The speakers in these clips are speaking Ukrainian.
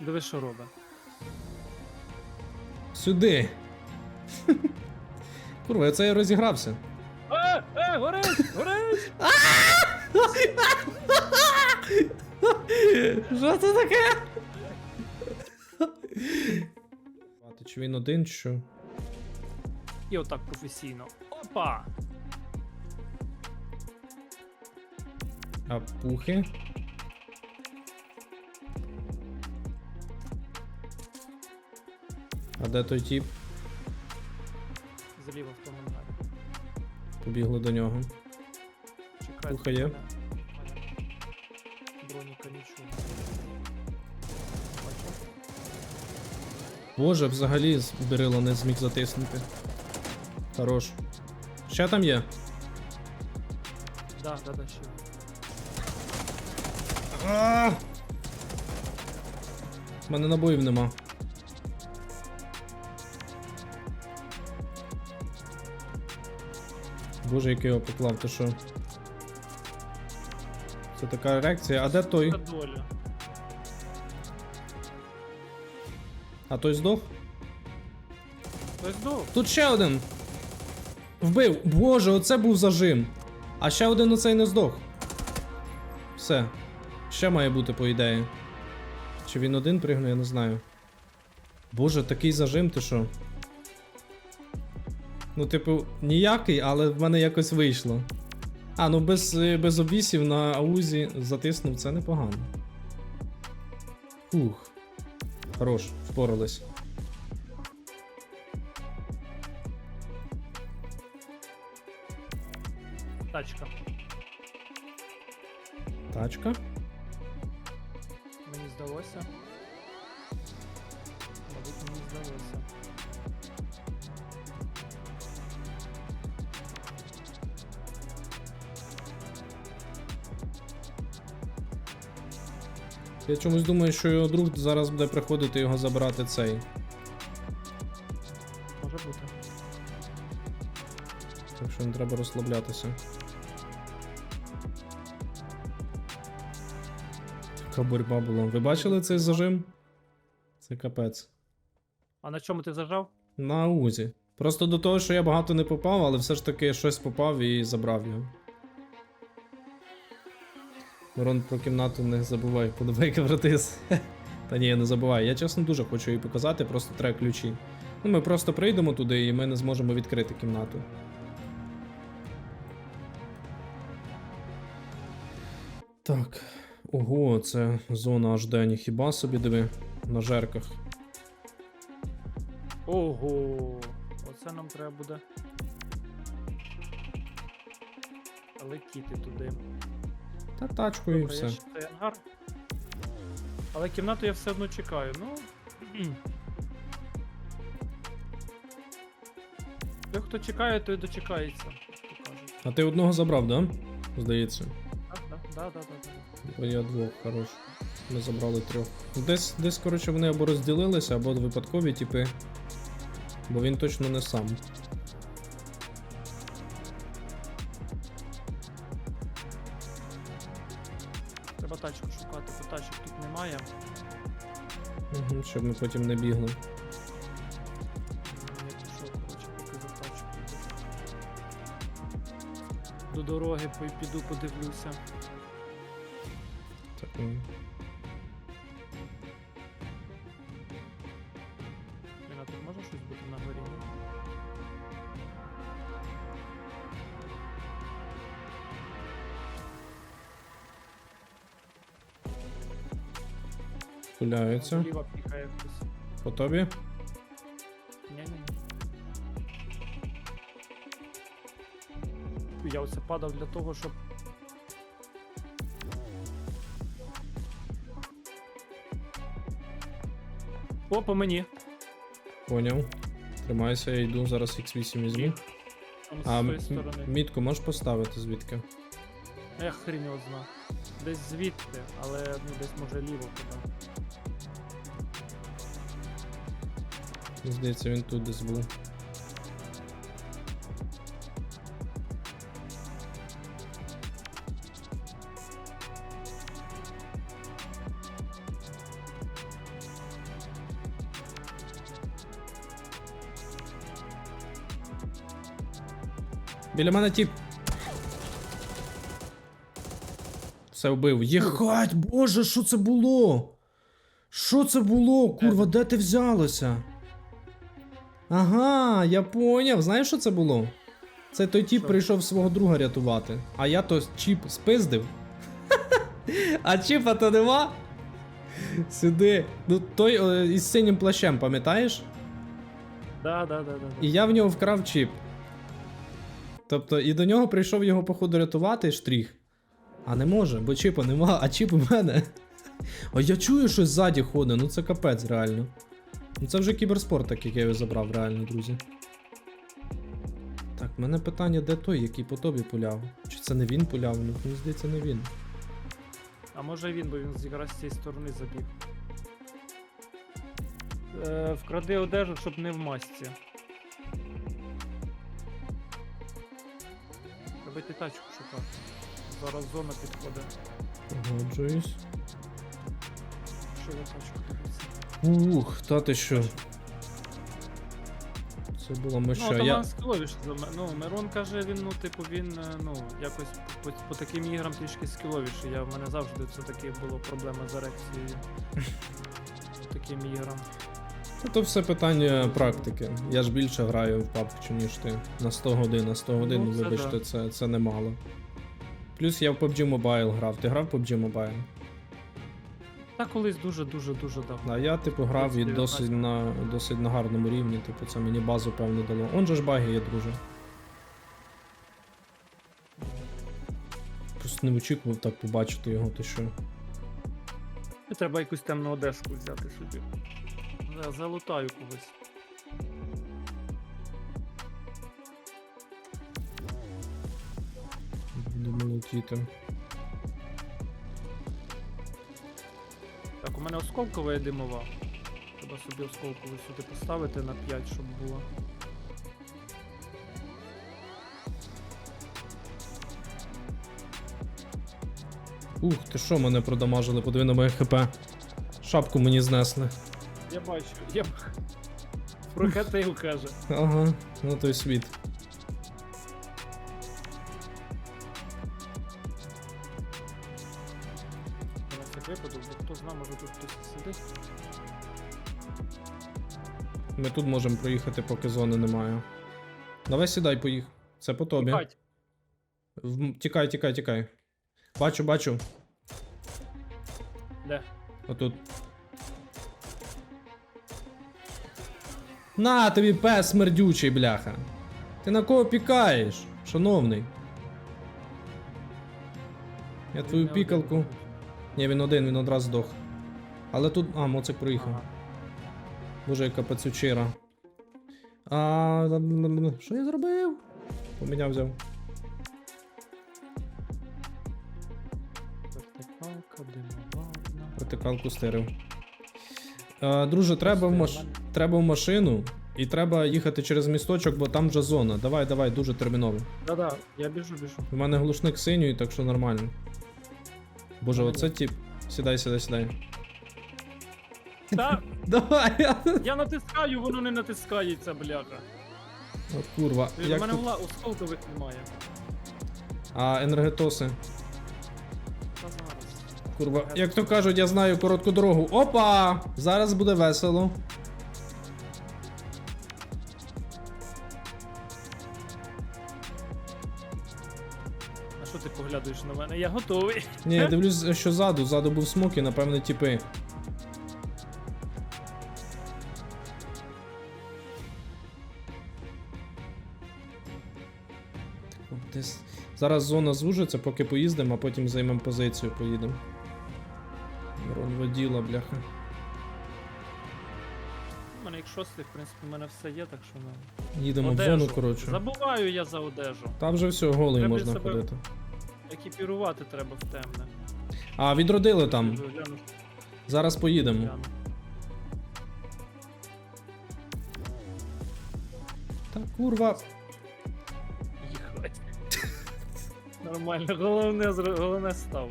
Диви, що робить. Сюди. Курва, це я розігрався. Е, е, горить, горить! Що це таке? А ти чи він один, чи що? І отак професійно. Опа! А пухи? А де той тіп? Зліва в тому ангарі. Побігли до нього. Чекай. Пуха є? мене- Броніка нічого. Бачу. Боже, взагалі з- Берило не зміг затиснути. Хорош. Ще там є? Да, да, да, ще. У мене набоїв нема. Боже, який його поклав, ти що? Це така реакція. А де той? А той здох? Ось здох. Тут ще один. Вбив. Боже, оце був зажим. А ще один оцей не здох. Все. Ще має бути, по ідеї. Чи він один пригне, я не знаю. Боже, такий зажим, ти що? Ну, типу, ніякий, але в мене якось вийшло. А, ну без, е, без обвісів на аузі затиснув, це непогано. Фух. Хорош, впорались. Тачка. Тачка. Я чомусь думаю, що його друг зараз буде приходити його забрати цей. Може бути. Так що не треба розслаблятися. Така боротьба була. Ви бачили цей зажим? Це капець. А на чому ти зажав? На узі. Просто до того, що я багато не попав, але все ж таки щось попав і забрав його. Мирон про кімнату не забувай, подобайка братис. Та ні, я не забуваю. Я чесно дуже хочу її показати, просто треба ключі. Ну, ми просто прийдемо туди і ми не зможемо відкрити кімнату. Так. Ого, це зона HD, ніхіба собі диви на жерках. Ого! Оце нам треба буде. Летіти туди. Та тачкою і Добре, я все. ще ангар. Але кімнату я все одно чекаю. Ну. кхм. Той, хто чекає, той дочекається. як то кажуть. А ти одного забрав, да? Здається. Так, да, да, да. Бо я двох, хорош. Ми забрали трьох. Десь, десь, коротше, вони або розділилися, або випадкові типи. Бо він точно не сам. Тачку шукати, бо тачок тут немає. Угу, щоб ми потім не бігли. Я пішов, коротше, поки за. До дороги пой- піду подивлюся. Так, м, Пуляються. Зліва пікає хтось. По тобі? Я оце падав для того, щоб. О, по мені. Поняв. Тримайся, я йду, зараз X8 візьму. З А м- тої сторони. мітку можеш поставити звідки? Я хрін його зна. Десь звідти, але ну, десь може ліво туди. Здається, він тут десь був. Біля мене тіп. Все вбив. Єхать, боже, що це було? Що це було? Курва, де ти взялася? Ага, я поняв. Знаєш, що це було? Це той тіп Що? прийшов свого друга рятувати. А я то чіп спиздив. А чіпа то нема? Сюди. Ну той е, із синім плащем, пам'ятаєш? Да, да, да, да. да. І я в нього вкрав чіп. Тобто, і до нього прийшов його, походу, рятувати штрих. А не може, бо чіпа нема, а чіп у мене. А я чую, щось ззаді ходить, ну це капець, реально. Ну це вже кіберспорт, так як я його забрав, реально, друзі. Так, в мене питання, де той, який по тобі пуляв? Чи це не він пуляв? Ну, мені здається, не він. А може він, бо він якраз з цієї сторони забіг. Е, вкради одежу, щоб не в масці. Треба йти тачку шукати. Зараз зона підходить. Погоджуюсь. Ух, та ти що? Це була Ну, миша. там я... я... скіловіше за мене. Ну, Мирон каже, він, ну, типу, він, е, ну, якось по, по таким іграм трішки скіловіший. Я, в мене завжди це таки було проблема з ерекцією. По таким іграм. Ну, то все питання практики. Я ж більше граю в PUBG, ніж ти. На 100 годин, на 100 годин, Ну, вибачте, да. це, це немало. Плюс я в PUBG Mobile грав. Ти грав в PUBG Mobile? Та колись дуже-дуже-дуже давно. А я, типу, грав і 19. досить на, досить на гарному рівні, типу, це мені базу певно дало. Он же ж баги є, друже. Просто не очікував так побачити його, ти що. І Треба якусь темну одежку взяти собі. За- Залутаю когось. Буду летіти. У мене осколкова є димова. Треба собі осколкову сюди поставити на 5, щоб було. Ух, ти що мене продамажили, подиви на моє хп. Шапку мені знесли. Я бачу, я б- прокатив, каже. Ага, ну той світ. Всяк випадок, бо хто знає, може тут хтось сидить. Ми тут можемо проїхати, поки зони немає. Давай сідай, поїх. Це по тобі. Тікать. В- Тікай, тікай, тікай. Бачу, бачу. Де? Отут. На тобі пес смердючий, бляха. Ти на кого пікаєш, шановний? Я твою пікалку. Ні, він один, він одразу здох. Але тут. А, моцик проїхав. Ага. Боже, яка пацючира. А. Що я зробив? Поміняв взяв. Вертикалка, димова. одна. Вертикалку стирив. А, друже, треба в, маш... Треба в машину і треба їхати через місточок, бо там вже зона. Давай, давай, дуже терміново. Да-да, я біжу, біжу. У мене глушник синій, так що нормально. Боже, оце тип. Сідай, сідай, сідай. Та, Давай! я натискаю, воно не натискається, бляха. От курва. У Як мене тут... вла... осколкових немає. А енергетоси. Та зараз. Курва, як то кажуть, я знаю коротку дорогу. Опа! Зараз буде весело. Поглядаєш на мене? Я готовий. Ні, я дивлюсь, що ззаду. Ззаду був смок і, напевно, Десь... Зараз зона звужиться, поки поїздимо, а потім займемо позицію, поїдемо. Мирон воділа, бляха. У мене як шостий, в принципі, у мене все є, так що ну. Їдемо в зону, коротше. Забуваю я за одежу. Там вже все, голий Треба можна себе- ходити. Екіпірувати треба в темне. А, відродили там. Гляну, Зараз поїдемо. гляну. Та курва. Їхать. Нормально, головне, зро- головне став.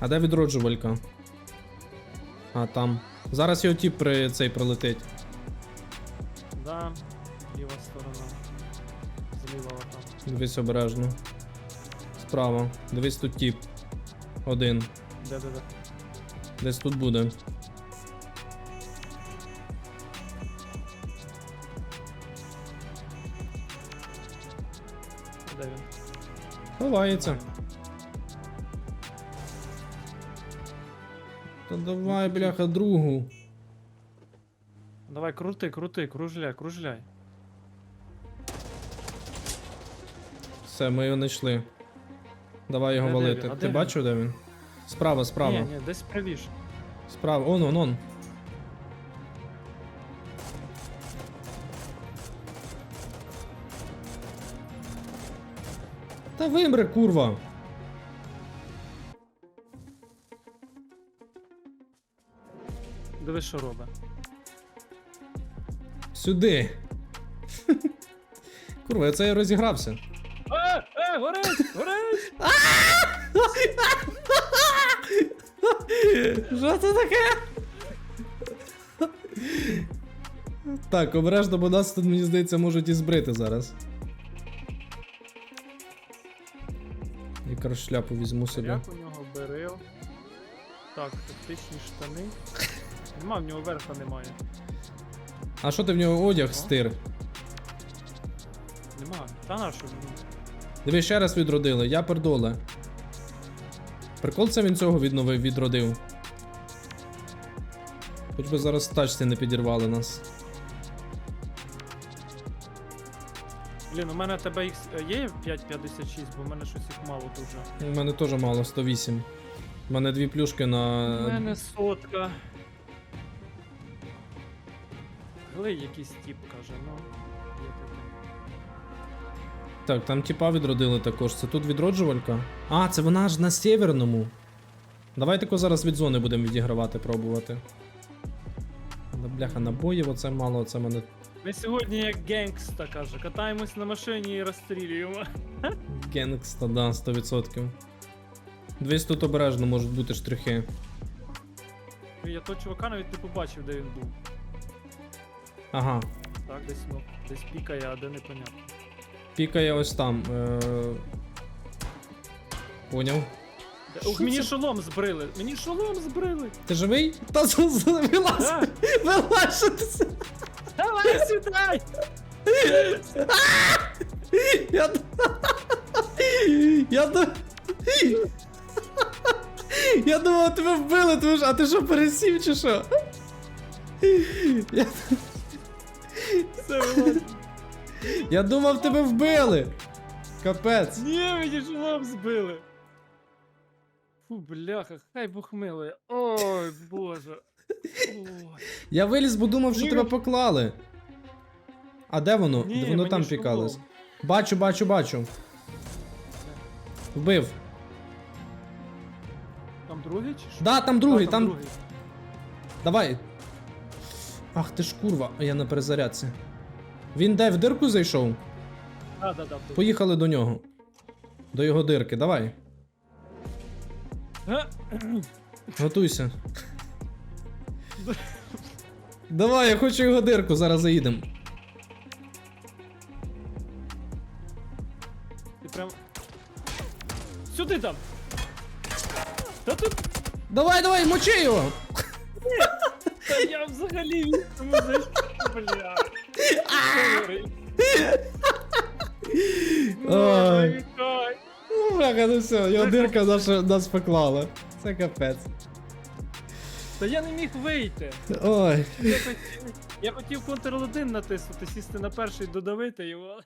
А де відроджувалька? А, там. Зараз його тіп при цей пролетить. Да. ліва сторона. Дивись обережно. Справа. Дивись тут тіп. Один. Де-де-де. Десь тут буде. Де він? Ховається. Та давай, бляха, другу. Давай, крути, крути, кружляй, кружляй. Все, ми його знайшли. Давай його Де- де валити. А Ти де він? бачив, де він? Справа, справа. Ні, ні, десь правіше. Справа. Он, он, он. Та вимре, курва. Дивись, що робить. Сюди. Курва, я це я розігрався. Що це таке? Так, обережно, бо нас тут, мені здається, можуть і збрити зараз. Якраз шляпу візьму собі. Як у нього берил. Так, тактичні штани. Нема, в нього верха немає. А що ти в нього одяг стир? Нема. Та на що? Диви, ще раз відродили, я пердоле. Прикол це він цього відновив, відродив. Хоч би зараз тачці не підірвали нас. Блін, у мене тебе їх є 5,56, бо в мене щось їх мало дуже. У мене теж мало 108. У мене дві плюшки на. У мене сотка. Глей якийсь тип каже, ну. Так, там тіпа відродили також. Це тут відроджувалька. А, це вона ж на северному. Давай тако зараз від зони будемо відігравати, пробувати. Бляха, набоїв оце мало, оце мене. Ми сьогодні як генгста каже, катаємось на машині і розстрілюємо. Генгста, да, 100%. Дивись тут обережно можуть бути штрихи. Я того чувака навіть не побачив, де він був. Ага. Так, десь ну, десь пікає, а де непонятно. Пікає ось там. Е... Поняв. Ух, мені шолом збрили! Мені шолом збрили! Ти живий? Та вилазь! Вилазь! що ти Давай сідай! Я... Я... Я думав, тебе вбили, тому що... а ти що, пересів чи що? Я... Все, вилазь. Я думав, тебе вбили! Капець. Ні, мені шолом збили! Фу, бляха, хай Бог милує. Ой, боже. Ой. Я виліз, бо думав, що Ні. тебе поклали. А де воно? Ні, воно мені там пікалось. Бачу, бачу, бачу. Вбив. Там другий чи що? Да, там другий, А, там. другий. Давай. Ах ти ж курва, а я на перезарядці. Він де в дирку зайшов? Да, да, да. Поїхали до нього. До його дирки, давай. Га? Готуйся. Давай, я хочу його дирку, зараз заїдемо. Ти прям. Сюди там! Та тут Давай, давай, мочи його! та я взагалі в цьому зайшов, бля. Ой. Ну, бляха, ну все, його дирка наша, нас поклала. Це капець. Та я не міг вийти. Ой. Я хотів, я хотів Ctrl-1 натиснути, сісти на перший, додавити його.